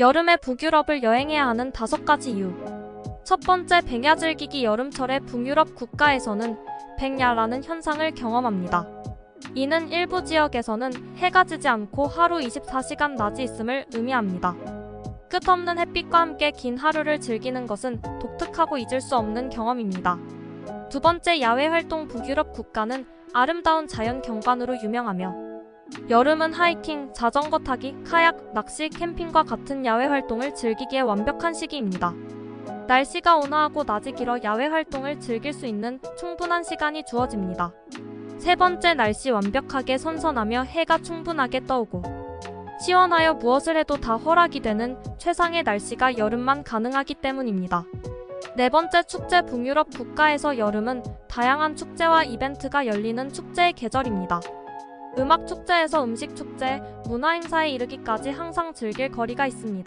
여름에 북유럽을 여행해야 하는 다섯 가지 이유. 첫 번째, 백야 즐기기 여름철에 북유럽 국가에서는 백야라는 현상을 경험합니다. 이는 일부 지역에서는 해가 지지 않고 하루 24시간 낮이 있음을 의미합니다. 끝없는 햇빛과 함께 긴 하루를 즐기는 것은 독특하고 잊을 수 없는 경험입니다. 두 번째, 야외 활동 북유럽 국가는 아름다운 자연 경관으로 유명하며 여름은 하이킹, 자전거 타기, 카약, 낚시, 캠핑과 같은 야외 활동을 즐기기에 완벽한 시기입니다. 날씨가 온화하고 낮이 길어 야외 활동을 즐길 수 있는 충분한 시간이 주어집니다. 세 번째, 날씨 완벽하게 선선하며 해가 충분하게 떠오고 시원하여 무엇을 해도 다 허락이 되는 최상의 날씨가 여름만 가능하기 때문입니다. 네 번째 축제 북유럽 국가에서 여름은 다양한 축제와 이벤트가 열리는 축제의 계절입니다. 음악 축제에서 음식 축제, 문화 행사에 이르기까지 항상 즐길 거리가 있습니다.